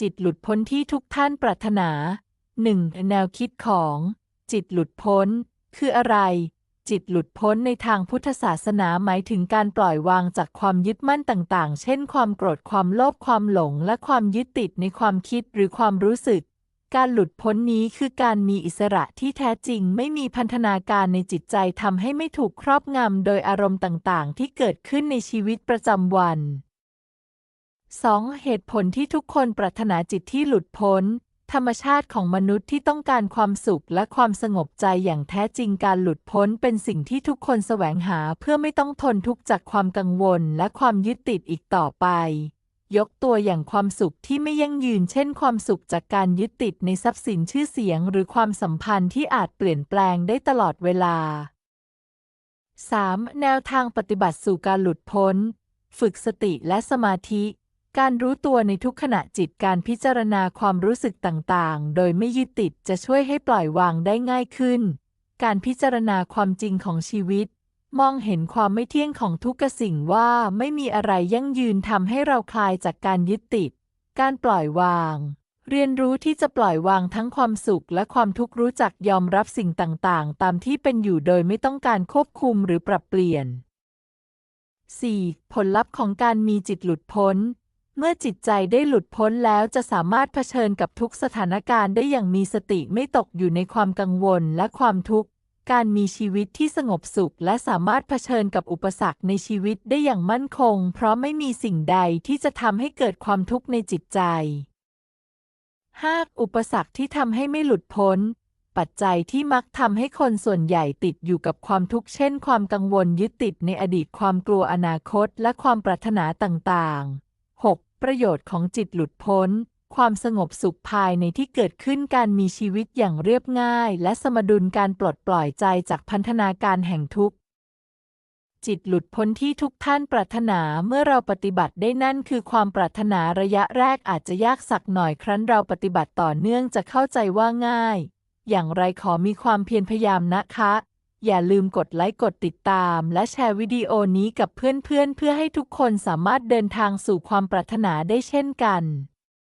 จิตหลุดพ้นที่ทุกท่านปรารถนา 1. แนวคิดของ จิตหลุดพ้น คืออะไร จิตหลุดพ้นในทางพุทธศาสนาหมายถึงการปล่อยวางจากความยึดมั่นต่างๆ เช่น ความโกรธความโลภความหลง และความยึดติดในความคิดหรือความรู้สึก การหลุดพ้นนี้คือการมีอิสระที่แท้จริง ไม่มีพันธนาการในจิตใจทำให้ไม่ถูกครอบงำโดยอารมณ์ต่างๆ ที่เกิดขึ้นในชีวิตประจำวัน 2. เหตุผลที่ทุกคนปรารถนาจิตที่หลุดพ้น ธรรมชาติของมนุษย์ที่ต้องการความสุขและความสงบใจอย่างแท้จริงการหลุดพ้นเป็นสิ่งที่ทุกคนแสวงหาเพื่อไม่ต้องทนทุกข์จากความกังวลและความยึดติดอีกต่อไป ยกตัวอย่างความสุขที่ไม่ยั่งยืน เช่น ความสุขจากการยึดติดในทรัพย์สินชื่อเสียง หรือความสัมพันธ์ที่อาจเปลี่ยนแปลงได้ตลอดเวลา 3. แนวทางปฏิบัติสู่การหลุดพ้น ฝึกสติและสมาธิ การรู้ตัวในทุกขณะจิตการพิจารณาความรู้สึกต่างๆ โดยไม่ยึดติดจะช่วยให้ปล่อยวางได้ง่ายขึ้น การพิจารณาความจริงของชีวิต มองเห็นความไม่เที่ยงของทุกสิ่งว่าไม่มีอะไรยั่งยืนทำให้เราคลายจากการยึดติด การปล่อยวาง เรียนรู้ที่จะปล่อยวางทั้งความสุขและความทุกข์รู้จักยอมรับสิ่งต่างๆ ตามที่เป็นอยู่โดยไม่ต้องการควบคุมหรือปรับเปลี่ยน 4. ผลลัพธ์ของการมีจิตหลุดพ้น เมื่อจิตใจได้หลุดพ้นแล้วจะสามารถเผชิญกับทุกสถานการณ์ได้อย่างมีสติไม่ตกอยู่ในความกังวลและความทุกข์ การมีชีวิตที่สงบสุขและสามารถเผชิญกับอุปสรรคในชีวิตได้อย่างมั่นคง เพราะไม่มีสิ่งใดที่จะทำให้เกิดความทุกข์ในจิตใจ 5. อุปสรรคที่ทำให้ไม่หลุดพ้น ปัจจัยที่มักทำให้คนส่วนใหญ่ติดอยู่กับความทุกข์เช่น ความกังวลยึดติดในอดีตความกลัวอนาคต และความปรารถนาต่างๆ 6. ประโยชน์ของจิตหลุดพ้น ความสงบสุขภายในที่เกิดขึ้นการมีชีวิตอย่างเรียบง่าย และสมดุลการปลดปล่อยใจจากพันธนาการแห่งทุกข์จิตหลุดพ้นที่ทุกท่านปรารถนาเมื่อเราปฏิบัติได้นั่นคือความปรารถนาระยะแรกอาจจะยากสักหน่อยครั้นเราปฏิบัติต่อเนื่องจะเข้าใจว่าง่าย อย่างไรขอมีความเพียรพยายามนะคะ อย่าลืมกดไลค์กดติดตาม และแชร์วิดีโอนี้กับเพื่อนๆเพื่อให้ทุกคนสามารถเดินทางสู่ความปรารถนาได้เช่นกัน